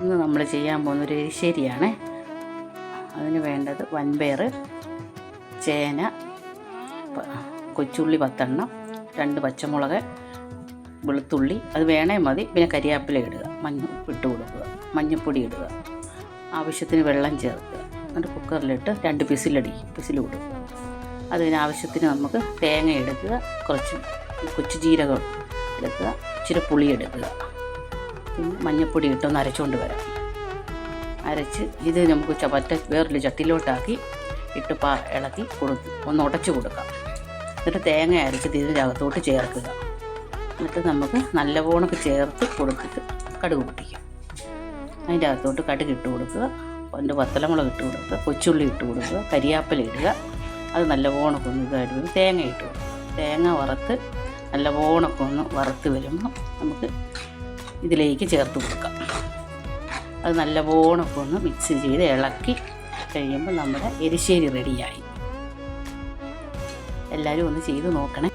ഇന്ന് നമ്മൾ ചെയ്യാൻ പോകുന്നൊരു എരിശ്ശേരിയാണ്. അതിന് വേണ്ടത് വൻപയർ ചേന കൊച്ചുള്ളി പത്തെണ്ണം രണ്ട് പച്ചമുളക് വെളുത്തുള്ളി. അത് വേണേ മതി. പിന്നെ കരിയാപ്പില ഇടുക. മഞ്ഞ ഇട്ട് കൊടുക്കുക. മഞ്ഞൾപ്പൊടി ഇടുക. ആവശ്യത്തിന് വെള്ളം ചേർക്കുക. എന്നിട്ട് കുക്കറിലിട്ട് രണ്ട് പിസിലടി പിസിൽ കൊടുക്കുക. അതിന് ആവശ്യത്തിന് നമുക്ക് തേങ്ങ എടുക്കുക. കുറച്ച് കൊച്ചു ജീരകം എടുക്കുക. ഇച്ചിരി പുളി എടുക്കുക. പിന്നെ മഞ്ഞൾപ്പൊടി ഇട്ടൊന്ന് അരച്ചുകൊണ്ട് വരാം. അരച്ച് ഇത് നമുക്ക് ചപ്പറ്റ വേറൊരു ചട്ടിയിലോട്ടാക്കി ഇട്ട് പാ ഇളക്കി കൊടുത്ത് ഒന്ന് ഉടച്ചു കൊടുക്കാം. എന്നിട്ട് തേങ്ങ അരച്ചിട്ട് അകത്തോട്ട് ചേർക്കുക. എന്നിട്ട് നമുക്ക് നല്ലവണ്ണമൊക്കെ ചേർത്ത് കൊടുത്തിട്ട് കടുക് പൊട്ടിക്കും. അതിന്റെ അകത്തോട്ട് കടുക് ഇട്ട് കൊടുക്കുക. അതിന്റെ വത്തലമുളക് ഇട്ട് കൊടുക്കുക. കൊച്ചുള്ളി ഇട്ട് കൊടുക്കുക. കരിയാപ്പല ഇടുക. അത് നല്ലവണ്ണമൊക്കെ ഒന്ന് ഇതായിട്ട് വരും. തേങ്ങ ഇട്ട് കൊടുക്കുക. തേങ്ങ വറുത്ത് നല്ലവണ്ണമൊക്കെ ഒന്ന് വറുത്ത് വരുമ്പോൾ നമുക്ക് ഇതിലേക്ക് ചേർത്ത് കൊടുക്കുക അത് നല്ലവണ്ണമൊക്കെ ഒന്ന് മിക്സ് ചെയ്ത് ഇളക്കി കഴിയുമ്പോൾ നമ്മുടെ എരിശ്ശേരി റെഡിയായി എല്ലാവരും ഒന്ന് ചെയ്ത് നോക്കണേ.